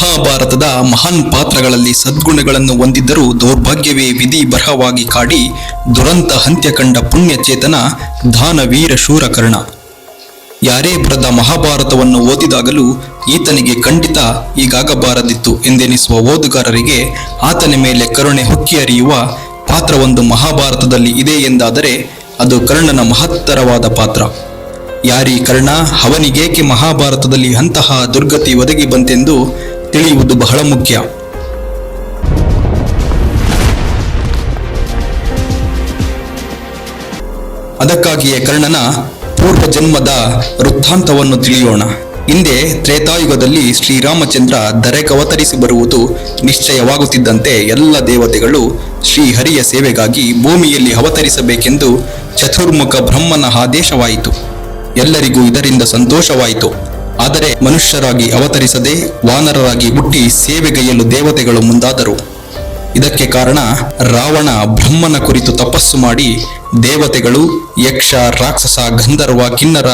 ಮಹಾಭಾರತದ ಮಹಾನ್ ಪಾತ್ರಗಳಲ್ಲಿ ಸದ್ಗುಣಗಳನ್ನು ಹೊಂದಿದ್ದರೂ ದೌರ್ಭಾಗ್ಯವೇ ವಿಧಿ ಬರಹವಾಗಿ ಕಾಡಿ ದುರಂತ ಹಂತ್ಯ ಕಂಡ ಪುಣ್ಯಚೇತನ ದಾನವೀರ ಶೂರಕರ್ಣ. ಯಾರೇ ಬರೆದ ಮಹಾಭಾರತವನ್ನು ಓದಿದಾಗಲೂ ಈತನಿಗೆ ಖಂಡಿತ ಈಗಾಗಬಾರದಿತ್ತು ಎಂದೆನಿಸುವ ಓದುಗಾರರಿಗೆ ಆತನ ಮೇಲೆ ಕರುಣೆ ಹೊಕ್ಕಿ ಹರಿಯುವ ಪಾತ್ರವೊಂದು ಮಹಾಭಾರತದಲ್ಲಿ ಇದೆ ಎಂದಾದರೆ ಅದು ಕರ್ಣನ ಮಹತ್ತರವಾದ ಪಾತ್ರ. ಯಾರೀ ಕರ್ಣ, ಅವನಿಗೇಕೆ ಮಹಾಭಾರತದಲ್ಲಿ ಅಂತಹ ದುರ್ಗತಿ ಒದಗಿ ಬಂತೆಂದು ತಿಳಿಯುವುದು ಬಹಳ ಮುಖ್ಯ. ಅದಕ್ಕಾಗಿಯೇ ಕರ್ಣನ ಪೂರ್ವ ಜನ್ಮದ ವೃತ್ತಾಂತವನ್ನು ತಿಳಿಯೋಣ. ಹಿಂದೆ ತ್ರೇತಾಯುಗದಲ್ಲಿ ಶ್ರೀರಾಮಚಂದ್ರ ದರೆಕ ಅವತರಿಸಿ ಬರುವುದು ನಿಶ್ಚಯವಾಗುತ್ತಿದ್ದಂತೆ ಎಲ್ಲ ದೇವತೆಗಳು ಶ್ರೀಹರಿಯ ಸೇವೆಗಾಗಿ ಭೂಮಿಯಲ್ಲಿ ಅವತರಿಸಬೇಕೆಂದು ಚತುರ್ಮುಖ ಬ್ರಹ್ಮನ ಆದೇಶವಾಯಿತು. ಎಲ್ಲರಿಗೂ ಇದರಿಂದ ಸಂತೋಷವಾಯಿತು. ಆದರೆ ಮನುಷ್ಯರಾಗಿ ಅವತರಿಸದೆ ವಾನರರಾಗಿ ಹುಟ್ಟಿ ಸೇವೆಗೈಯಲು ದೇವತೆಗಳು ಮುಂದಾದರು. ಇದಕ್ಕೆ ಕಾರಣ ರಾವಣ ಬ್ರಹ್ಮನ ಕುರಿತು ತಪಸ್ಸು ಮಾಡಿ ದೇವತೆಗಳು ಯಕ್ಷ, ರಾಕ್ಷಸ, ಗಂಧರ್ವ, ಕಿನ್ನರ,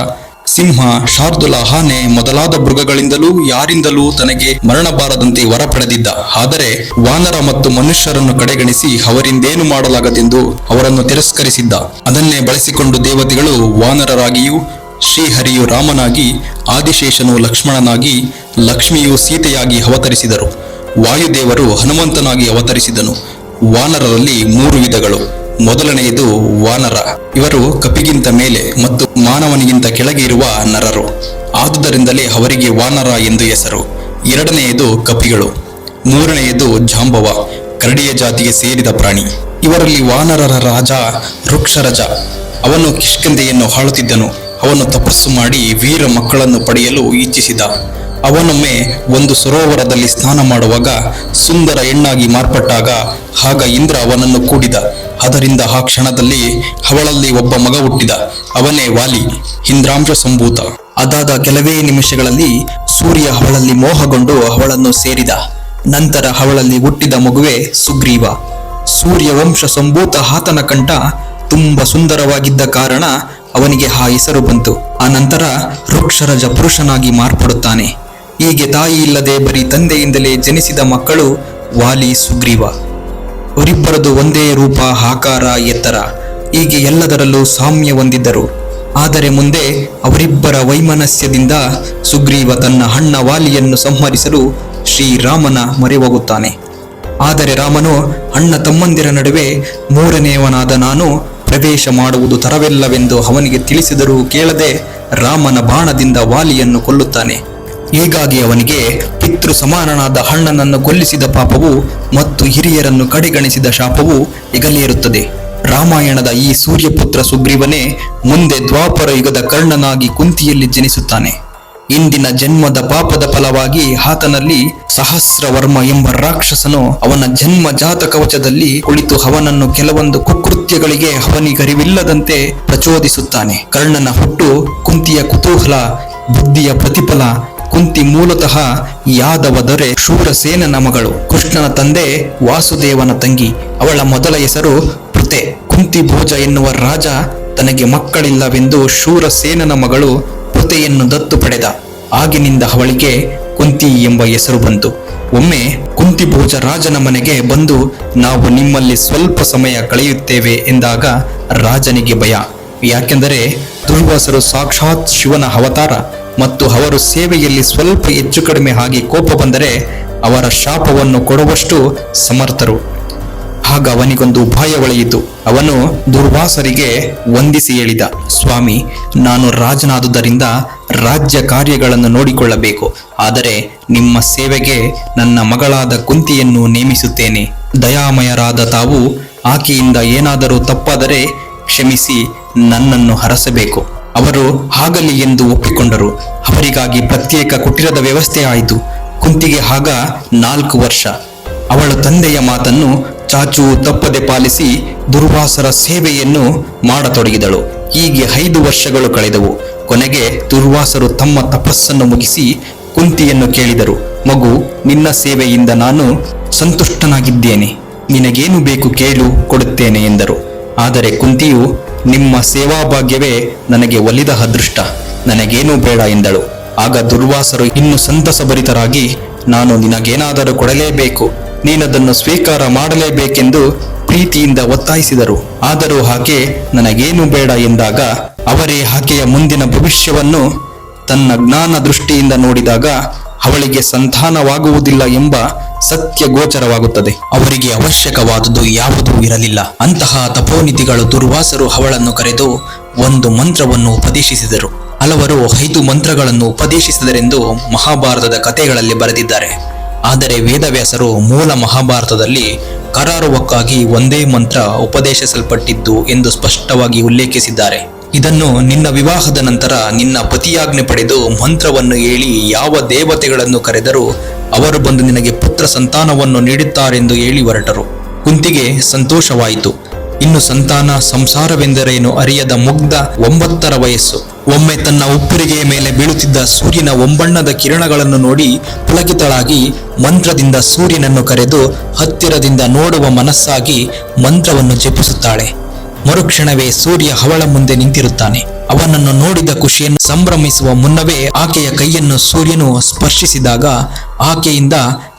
ಸಿಂಹ, ಶಾರ್ದುಲ ಹಾನೆ ಮೊದಲಾದ ಮೃಗಗಳಿಂದಲೂ ಯಾರಿಂದಲೂ ತನಗೆ ಮರಣ ಬಾರದಂತೆ ವರ ಪಡೆದಿದ್ದ ಆದರೆ ವಾನರ ಮತ್ತು ಮನುಷ್ಯರನ್ನು ಕಡೆಗಣಿಸಿ ಅವರಿಂದೇನು ಮಾಡಲಾಗದೆಂದು ಅವರನ್ನು ತಿರಸ್ಕರಿಸಿದ್ದ. ಅದನ್ನೇ ಬಳಸಿಕೊಂಡು ದೇವತೆಗಳು ವಾನರರಾಗಿಯೂ ಶ್ರೀಹರಿಯು ರಾಮನಾಗಿ, ಆದಿಶೇಷನು ಲಕ್ಷ್ಮಣನಾಗಿ, ಲಕ್ಷ್ಮಿಯು ಸೀತೆಯಾಗಿ ಅವತರಿಸಿದರು. ವಾಯುದೇವರು ಹನುಮಂತನಾಗಿ ಅವತರಿಸಿದನು. ವಾನರರಲ್ಲಿ ಮೂರು ವಿಧಗಳು. ಮೊದಲನೆಯದು ವಾನರ. ಇವರು ಕಪಿಗಿಂತ ಮೇಲೆ ಮತ್ತು ಮಾನವನಿಗಿಂತ ಕೆಳಗೆ ಇರುವ ನರರು. ಆದುದರಿಂದಲೇ ಅವರಿಗೆ ವಾನರ ಎಂದು ಹೆಸರು. ಎರಡನೆಯದು ಕಪಿಗಳು. ಮೂರನೆಯದು ಜಾಂಬವ. ಕರಡಿಯ ಜಾತಿಗೆ ಸೇರಿದ ಪ್ರಾಣಿ. ಇವರಲ್ಲಿ ವಾನರರ ರಾಜ ವೃಕ್ಷರಜ. ಅವನು ಕಿಷ್ಕಂದೆಯನ್ನು ಆಳುತ್ತಿದ್ದನು ಅವನು ತಪಸ್ಸು ಮಾಡಿ ವೀರ ಮಕ್ಕಳನ್ನು ಪಡೆಯಲು ಇಚ್ಛಿಸಿದ. ಅವನೊಮ್ಮೆ ಒಂದು ಸರೋವರದಲ್ಲಿ ಸ್ನಾನ ಮಾಡುವಾಗ ಸುಂದರ ಹೆಣ್ಣಾಗಿ ಮಾರ್ಪಟ್ಟಾಗ ಆಗ ಇಂದ್ರ ಅವನನ್ನು ಕೂಡಿದ. ಅದರಿಂದ ಆ ಕ್ಷಣದಲ್ಲಿ ಅವಳಲ್ಲಿ ಒಬ್ಬ ಮಗ ಹುಟ್ಟಿದ. ಅವನೇ ವಾಲಿ, ಇಂದ್ರಾಂಶ ಸಂಭೂತ. ಅದಾದ ಕೆಲವೇ ನಿಮಿಷಗಳಲ್ಲಿ ಸೂರ್ಯ ಅವಳಲ್ಲಿ ಮೋಹಗೊಂಡು ಅವಳನ್ನು ಸೇರಿದ. ನಂತರ ಅವಳಲ್ಲಿ ಹುಟ್ಟಿದ ಮಗುವೆ ಸುಗ್ರೀವ. ಸೂರ್ಯ ವಂಶ ಸಂಭೂತ ಆತನ ಕಂಠ ತುಂಬ ಸುಂದರವಾಗಿದ್ದ ಕಾರಣ ಅವನಿಗೆ ಆ ಹೆಸರು ಬಂತು. ಆ ನಂತರ ವೃಕ್ಷರಜ ಪುರುಷನಾಗಿ ಮಾರ್ಪಡುತ್ತಾನೆ. ಹೀಗೆ ತಾಯಿ ಇಲ್ಲದೆ ಬರೀ ತಂದೆಯಿಂದಲೇ ಜನಿಸಿದ ಮಕ್ಕಳು ವಾಲಿ, ಸುಗ್ರೀವ. ಅವರಿಬ್ಬರದು ಒಂದೇ ರೂಪ, ಆಕಾರ, ಎತ್ತರ. ಹೀಗೆ ಎಲ್ಲದರಲ್ಲೂ ಸಾಮ್ಯ ಹೊಂದಿದ್ದರು. ಆದರೆ ಮುಂದೆ ಅವರಿಬ್ಬರ ವೈಮನಸ್ಯದಿಂದ ಸುಗ್ರೀವ ತನ್ನ ಅಣ್ಣ ವಾಲಿಯನ್ನು ಸಂಹರಿಸಲು ಶ್ರೀರಾಮನ ಮೊರೆ ಹೋಗುತ್ತಾನೆ ಆದರೆ ರಾಮನು ಅಣ್ಣ ತಮ್ಮಂದಿರ ನಡುವೆ ಮೂರನೆಯವನಾದ ನಾನು ಪ್ರವೇಶ ಮಾಡುವುದು ತರವಿಲ್ಲವೆಂದು ಅವನಿಗೆ ತಿಳಿಸಿದರೂ ಕೇಳದೆ ರಾಮನ ಬಾಣದಿಂದ ವಾಲಿಯನ್ನು ಕೊಲ್ಲುತ್ತಾನೆ. ಹೀಗಾಗಿ ಅವನಿಗೆ ಪಿತೃ ಸಮಾನನಾದ ಅಣ್ಣನನ್ನು ಕೊಲ್ಲಿಸಿದ ಪಾಪವು ಮತ್ತು ಹಿರಿಯರನ್ನು ಕಡೆಗಣಿಸಿದ ಶಾಪವು ಇಗಲೇರುತ್ತದೆ ರಾಮಾಯಣದ ಈ ಸೂರ್ಯಪುತ್ರ ಸುಗ್ರೀವನೇ ಮುಂದೆ ದ್ವಾಪರ ಯುಗದ ಕರ್ಣನಾಗಿ ಕುಂತಿಯಲ್ಲಿ ಜನಿಸುತ್ತಾನೆ. ಇಂದಿನ ಜನ್ಮದ ಪಾಪದ ಫಲವಾಗಿ ಆತನಲ್ಲಿ ಸಹಸ್ರವರ್ಮ ಎಂಬ ರಾಕ್ಷಸನು ಅವನ ಜನ್ಮ ಜಾತ ಕವಚದಲ್ಲಿ ಕುಳಿತು ಅವನನ್ನು ಕೆಲವೊಂದು ಕುಕೃತ್ಯಗಳಿಗೆ ಅವನಿಗರಿವಿಲ್ಲದಂತೆ ಪ್ರಚೋದಿಸುತ್ತಾನೆ. ಕರ್ಣನ ಹುಟ್ಟು, ಕುಂತಿಯ ಕುತೂಹಲ, ಬುದ್ಧಿಯ ಪ್ರತಿಫಲ, ಕುಂತಿ ಮೂಲತಃ ಯಾದವ ದೊರೆ ಶೂರಸೇನನ ಮಗಳು, ಕೃಷ್ಣನ ತಂದೆ ವಾಸುದೇವನ ತಂಗಿ, ಅವಳ ಮೊದಲ ಹೆಸರು ಪೃತೆ. ಕುಂತಿ ಭೋಜ ಎನ್ನುವ ರಾಜ ತನಗೆ ಮಕ್ಕಳಿಲ್ಲವೆಂದು ಶೂರಸೇನನ ಮಗಳು ಪೃತೆಯನ್ನು ದತ್ತು ಪಡೆದ ಆಗಿನಿಂದ ಅವಳಿಗೆ ಕುಂತಿ ಎಂಬ ಹೆಸರು ಬಂತು. ಒಮ್ಮೆ ಕುಂತಿ ಭೋಜ ರಾಜನ ಮನೆಗೆ ಬಂದು ನಾವು ನಿಮ್ಮಲ್ಲಿ ಸ್ವಲ್ಪ ಸಮಯ ಕಳೆಯುತ್ತೇವೆ ಎಂದಾಗ ರಾಜನಿಗೆ ಭಯ. ಯಾಕೆಂದರೆ ದುರ್ವಾಸರು ಸಾಕ್ಷಾತ್ ಶಿವನ ಅವತಾರ ಮತ್ತು ಅವರು ಸೇವೆಯಲ್ಲಿ ಸ್ವಲ್ಪ ಹೆಚ್ಚು ಕಡಿಮೆ ಆಗಿ ಕೋಪ ಬಂದರೆ ಅವರ ಶಾಪವನ್ನು ಕೊಡುವಷ್ಟು ಸಮರ್ಥರು. ಆಗ ಅವನಿಗೊಂದು ಉಪಾಯ ಒಳೆಯಿತು ಅವನು ದುರ್ವಾಸರಿಗೆ ವಂದಿಸಿ ಹೇಳಿದ, ಸ್ವಾಮಿ, ನಾನು ರಾಜನಾದುದರಿಂದ ರಾಜ್ಯ ಕಾರ್ಯಗಳನ್ನು ನೋಡಿಕೊಳ್ಳಬೇಕು. ಆದರೆ ನಿಮ್ಮ ಸೇವೆಗೆ ನನ್ನ ಮಗಳಾದ ಕುಂತಿಯನ್ನು ನೇಮಿಸುತ್ತೇನೆ. ದಯಾಮಯರಾದ ತಾವು ಆಕೆಯಿಂದ ಏನಾದರೂ ತಪ್ಪಾದರೆ ಕ್ಷಮಿಸಿ ನನ್ನನ್ನು ಹರಸಬೇಕು. ಅವರು ಆಗಲಿ ಎಂದು ಒಪ್ಪಿಕೊಂಡರು. ಅವರಿಗಾಗಿ ಪ್ರತ್ಯೇಕ ಕುಟಿರದ ವ್ಯವಸ್ಥೆ ಆಯಿತು. ಕುಂತಿಗೆ ಆಗ ನಾಲ್ಕು ವರ್ಷ. ಅವಳ ತಂದೆಯ ಮಾತನ್ನು ಚಾಚು ತಪ್ಪದೆ ಪಾಲಿಸಿ ದುರ್ವಾಸರ ಸೇವೆಯನ್ನು ಮಾಡತೊಡಗಿದಳು. ಹೀಗೆ ಐದು ವರ್ಷಗಳು ಕಳೆದವು. ಕೊನೆಗೆ ದುರ್ವಾಸರು ತಮ್ಮ ತಪಸ್ಸನ್ನು ಮುಗಿಸಿ ಕುಂತಿಯನ್ನು ಕೇಳಿದರು. ಮಗು, ನಿನ್ನ ಸೇವೆಯಿಂದ ನಾನು ಸಂತುಷ್ಟನಾಗಿದ್ದೇನೆ. ನಿನಗೇನು ಬೇಕು ಕೇಳು, ಕೊಡುತ್ತೇನೆ ಎಂದರು. ಆದರೆ ಕುಂತಿಯು, ನಿಮ್ಮ ಸೇವಾಭಾಗ್ಯವೇ ನನಗೆ ಒಲಿದ ಅದೃಷ್ಟ. ನನಗೇನೂ ಬೇಡ ಎಂದಳು. ಆಗ ದುರ್ವಾಸರು ಇನ್ನು ಸಂತಸಭರಿತರಾಗಿ, ನಾನು ನಿನಗೇನಾದರೂ ಕೊಡಲೇಬೇಕು. ನೀನದನ್ನು ಸ್ವೀಕಾರ ಮಾಡಲೇಬೇಕೆಂದು ಪ್ರೀತಿಯಿಂದ ಒತ್ತಾಯಿಸಿದರು. ಆದರೂ ಆಕೆ ನನಗೇನು ಬೇಡ ಎಂದಾಗ ಅವರೇ ಆಕೆಯ ಮುಂದಿನ ಭವಿಷ್ಯವನ್ನು ತನ್ನ ಜ್ಞಾನ ದೃಷ್ಟಿಯಿಂದ ನೋಡಿದಾಗ ಅವಳಿಗೆ ಸಂತಾನವಾಗುವುದಿಲ್ಲ ಎಂಬ ಸತ್ಯ ಗೋಚರವಾಗುತ್ತದೆ. ಅವರಿಗೆ ಅವಶ್ಯಕವಾದುದು ಯಾವುದೂ ಇರಲಿಲ್ಲ. ಅಂತಹ ತಪೋನಿಧಿಗಳು ದುರ್ವಾಸರು ಅವಳನ್ನು ಕರೆದು ಒಂದು ಮಂತ್ರವನ್ನು ಉಪದೇಶಿಸಿದರು. ಹಲವರು ಐದು ಮಂತ್ರಗಳನ್ನು ಉಪದೇಶಿಸಿದರೆಂದು ಮಹಾಭಾರತದ ಕಥೆಗಳಲ್ಲಿ ಬರೆದಿದ್ದಾರೆ. ಆದರೆ ವೇದವ್ಯಾಸರು ಮೂಲ ಮಹಾಭಾರತದಲ್ಲಿ ಕರಾರುವಕ್ಕಾಗಿ ಒಂದೇ ಮಂತ್ರ ಉಪದೇಶಿಸಲ್ಪಟ್ಟಿದ್ದು ಎಂದು ಸ್ಪಷ್ಟವಾಗಿ ಉಲ್ಲೇಖಿಸಿದ್ದಾರೆ. ಇದನ್ನು ನಿನ್ನ ವಿವಾಹದ ನಂತರ ನಿನ್ನ ಪತಿಯಾಜ್ಞೆ ಪಡೆದು ಮಂತ್ರವನ್ನು ಹೇಳಿ ಯಾವ ದೇವತೆಗಳನ್ನು ಕರೆದರೂ ಅವರು ಬಂದು ನಿನಗೆ ಪುತ್ರ ಸಂತಾನವನ್ನು ನೀಡುತ್ತಾರೆಂದು ಹೇಳಿ ಹೊರಟರು. ಕುಂತಿಗೆ ಸಂತೋಷವಾಯಿತು. ಇನ್ನು ಸಂತಾನ ಸಂಸಾರವೆಂದರೇನು ಅರಿಯದ ಮುಗ್ಧ ಒಂಬತ್ತರ ವಯಸ್ಸು. ಒಮ್ಮೆ ತನ್ನ ಉಪ್ಪುರಿಗೆಯ ಮೇಲೆ ಬೀಳುತ್ತಿದ್ದ ಸೂರ್ಯನ ಒಂಬಣ್ಣದ ಕಿರಣಗಳನ್ನು ನೋಡಿ ಪುಳಕಿತಳಾಗಿ ಮಂತ್ರದಿಂದ ಸೂರ್ಯನನ್ನು ಕರೆದು ಹತ್ತಿರದಿಂದ ನೋಡುವ ಮನಸ್ಸಾಗಿ ಮಂತ್ರವನ್ನು ಜಪಿಸುತ್ತಾಳೆ. ಮರುಕ್ಷಣವೇ ಸೂರ್ಯ ಅವಳ ಮುಂದೆ ನಿಂತಿರುತ್ತಾನೆ. ಅವನನ್ನು ನೋಡಿದ ಖುಷಿಯನ್ನು ಸಂಭ್ರಮಿಸುವ ಮುನ್ನವೇ ಆಕೆಯ ಕೈಯನ್ನು ಸೂರ್ಯನು ಸ್ಪರ್ಶಿಸಿದಾಗ ಆಕೆಯಿಂದ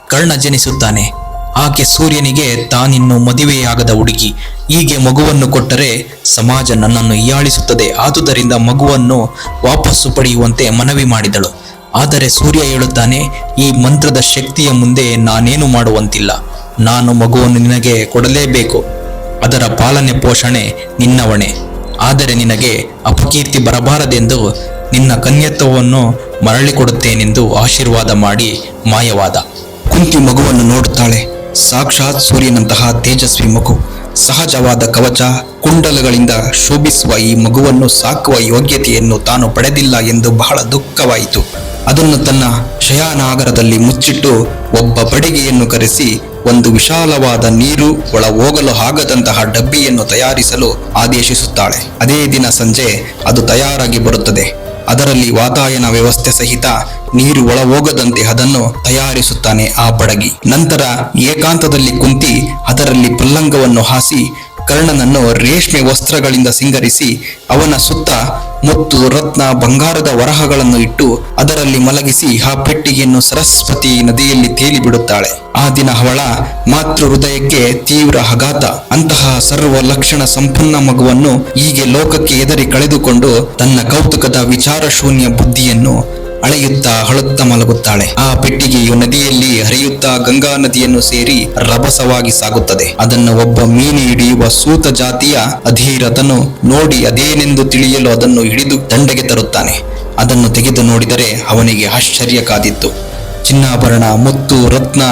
ಕರ್ಣ ಜನಿಸುತ್ತಾನೆ. ಆಕೆ ಸೂರ್ಯನಿಗೆ, ತಾನಿನ್ನು ಮದುವೆಯಾಗದ ಹುಡುಗಿ. ಹೀಗೆ ಮಗುವನ್ನು ಕೊಟ್ಟರೆ ಸಮಾಜ ನನ್ನನ್ನು ಹೀಯಾಳಿಸುತ್ತದೆ. ಆದುದರಿಂದ ಮಗುವನ್ನು ವಾಪಸ್ಸು ಪಡೆಯುವಂತೆ ಮನವಿ ಮಾಡಿದಳು. ಆದರೆ ಸೂರ್ಯ ಹೇಳುತ್ತಾನೆ, ಈ ಮಂತ್ರದ ಶಕ್ತಿಯ ಮುಂದೆ ನಾನೇನು ಮಾಡುವಂತಿಲ್ಲ. ನಾನು ಮಗುವನ್ನು ನಿನಗೆ ಕೊಡಲೇಬೇಕು. ಅದರ ಪಾಲನೆ ಪೋಷಣೆ ನಿನ್ನವಣೆ. ಆದರೆ ನಿನಗೆ ಅಪಕೀರ್ತಿ ಬರಬಾರದೆಂದು ನಿನ್ನ ಕನ್ಯತ್ವವನ್ನು ಮರಳಿಕೊಡುತ್ತೇನೆಂದು ಆಶೀರ್ವಾದ ಮಾಡಿ ಮಾಯವಾದ. ಕುಂತಿ ಮಗುವನ್ನು ನೋಡುತ್ತಾಳೆ. ಸಾಕ್ಷಾತ್ ಸೂರ್ಯನಂತಹ ತೇಜಸ್ವಿ ಮಗು. ಸಹಜವಾದ ಕವಚ, ಕುಂಡಲಗಳಿಂದ ಶೋಭಿಸುವ ಈ ಮಗುವನ್ನು ಸಾಕುವ ಯೋಗ್ಯತೆಯನ್ನು ತಾನು ಪಡೆದಿಲ್ಲ ಎಂದು ಬಹಳ ದುಃಖವಾಯಿತು. ಅದನ್ನು ತನ್ನ ಶಯಾನಾಗರದಲ್ಲಿ ಮುಚ್ಚಿಟ್ಟು ಒಬ್ಬ ಬಡಿಗೆಯನ್ನು ಕರೆಸಿ ಒಂದು ವಿಶಾಲವಾದ ನೀರು ಒಳ ಹೋಗಲು ಆಗದಂತಹ ಡಬ್ಬಿಯನ್ನು ತಯಾರಿಸಲು ಆದೇಶಿಸುತ್ತಾಳೆ. ಅದೇ ದಿನ ಸಂಜೆ ಅದು ತಯಾರಾಗಿ ಬರುತ್ತದೆ. ಅದರಲ್ಲಿ ವಾತಾಯನ ವ್ಯವಸ್ಥೆ ಸಹಿತ ನೀರು ಒಳ ಹೋಗದಂತೆ ಅದನ್ನು ತಯಾರಿಸುತ್ತಾನೆ ಆ ಬಡಗಿ. ನಂತರ ಏಕಾಂತದಲ್ಲಿ ಕುಂತಿ ಅದರಲ್ಲಿ ಪಲ್ಲಂಗವನ್ನು ಹಾಸಿ ಕರ್ಣನನ್ನು ರೇಷ್ಮೆ ವಸ್ತ್ರಗಳಿಂದ ಸಿಂಗರಿಸಿ ಅವನ ಸುತ್ತ ಮುತ್ತು, ರತ್ನ, ಬಂಗಾರದ ವರಹಗಳನ್ನು ಇಟ್ಟು ಅದರಲ್ಲಿ ಮಲಗಿಸಿ ಆ ಪೆಟ್ಟಿಗೆಯನ್ನು ಸರಸ್ವತಿ ನದಿಯಲ್ಲಿ ತೇಲಿ ಬಿಡುತ್ತಾಳೆ. ಆ ದಿನ ಅವಳ ಮಾತೃ ಹೃದಯಕ್ಕೆ ತೀವ್ರ ಆಘಾತ. ಅಂತಹ ಸರ್ವ ಲಕ್ಷಣ ಸಂಪನ್ನ ಮಗುವನ್ನು ಹೀಗೆ ಲೋಕಕ್ಕೆ ಎದರಿ ಕಳೆದುಕೊಂಡು ತನ್ನ ಕೌತುಕದ ವಿಚಾರ ಶೂನ್ಯ ಬುದ್ಧಿಯನ್ನು ಅಳೆಯುತ್ತಾ ಹಳುತ್ತ ಮಲಗುತ್ತಾಳೆ. ಆ ಪೆಟ್ಟಿಗೆಯು ನದಿಯಲ್ಲಿ ಹರಿಯುತ್ತಾ ಗಂಗಾ ನದಿಯನ್ನು ಸೇರಿ ರಭಸವಾಗಿ ಸಾಗುತ್ತದೆ. ಅದನ್ನು ಒಬ್ಬ ಮೀನು ಹಿಡಿಯುವ ಸೂತ ಜಾತಿಯ ಅಧೀರತನು ನೋಡಿ ಅದೇನೆಂದು ತಿಳಿಯಲು ಅದನ್ನು ಹಿಡಿದು ದಂಡೆಗೆ ತರುತ್ತಾನೆ. ಅದನ್ನು ತೆಗೆದು ನೋಡಿದರೆ ಅವನಿಗೆ ಆಶ್ಚರ್ಯ ಕಾದಿತ್ತು. ಚಿನ್ನಾಭರಣ, ಮುತ್ತು, ರತ್ನ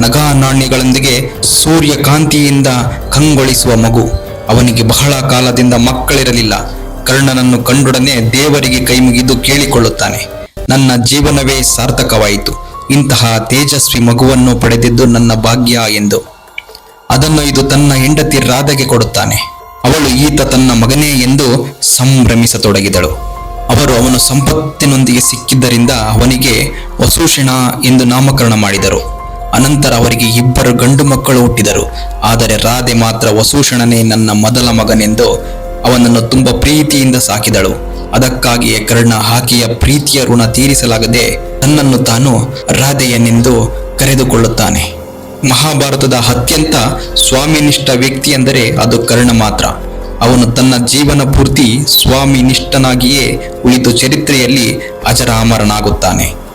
ನಗಾ ನಾಣ್ಯಗಳೊಂದಿಗೆ ಸೂರ್ಯಕಾಂತಿಯಿಂದ ಕಂಗೊಳಿಸುವ ಮಗು. ಅವನಿಗೆ ಬಹಳ ಕಾಲದಿಂದ ಮಕ್ಕಳಿರಲಿಲ್ಲ. ಕರ್ಣನನ್ನು ಕಂಡೊಡನೆ ದೇವರಿಗೆ ಕೈಮುಗಿದು ಕೇಳಿಕೊಳ್ಳುತ್ತಾನೆ. ನನ್ನ ಜೀವನವೇ ಸಾರ್ಥಕವಾಯಿತು. ಇಂತಹ ತೇಜಸ್ವಿ ಮಗುವನ್ನು ಪಡೆದಿದ್ದು ನನ್ನ ಭಾಗ್ಯ ಎಂದು. ಅದನ್ನು ಇದು ತನ್ನ ಹೆಂಡತಿ ರಾಧೆಗೆ ಕೊಡುತ್ತಾನೆ. ಅವಳು ಈತ ತನ್ನ ಮಗನೇ ಎಂದು ಸಂಭ್ರಮಿಸತೊಡಗಿದಳು. ಅವರು ಅವನು ಸಂಪತ್ತಿನೊಂದಿಗೆ ಸಿಕ್ಕಿದ್ದರಿಂದ ಅವನಿಗೆ ವಸೂಷಣ ಎಂದು ನಾಮಕರಣ ಮಾಡಿದರು. ಅನಂತರ ಅವರಿಗೆ ಇಬ್ಬರು ಗಂಡು ಮಕ್ಕಳು ಹುಟ್ಟಿದರು. ಆದರೆ ರಾಧೆ ಮಾತ್ರ ವಸೂಷಣನೇ ನನ್ನ ಮೊದಲ ಮಗನೆಂದು ಅವನನ್ನು ತುಂಬ ಪ್ರೀತಿಯಿಂದ ಸಾಕಿದಳು. ಅದಕ್ಕಾಗಿಯೇ ಕರ್ಣ ಆಕೆಯ ಪ್ರೀತಿಯ ಋಣ ತೀರಿಸಲಾಗದೆ ತನ್ನನ್ನು ತಾನು ರಾಧೆಯನೆಂದು ಕರೆದುಕೊಳ್ಳುತ್ತಾನೆ. ಮಹಾಭಾರತದ ಅತ್ಯಂತ ಸ್ವಾಮಿನಿಷ್ಠ ವ್ಯಕ್ತಿ ಎಂದರೆ ಅದು ಕರ್ಣ ಮಾತ್ರ. ಅವನು ತನ್ನ ಜೀವನ ಪೂರ್ತಿ ಸ್ವಾಮಿನಿಷ್ಠನಾಗಿಯೇ ಉಳಿದು ಚರಿತ್ರೆಯಲ್ಲಿ ಅಜರಾಮರನಾಗುತ್ತಾನೆ.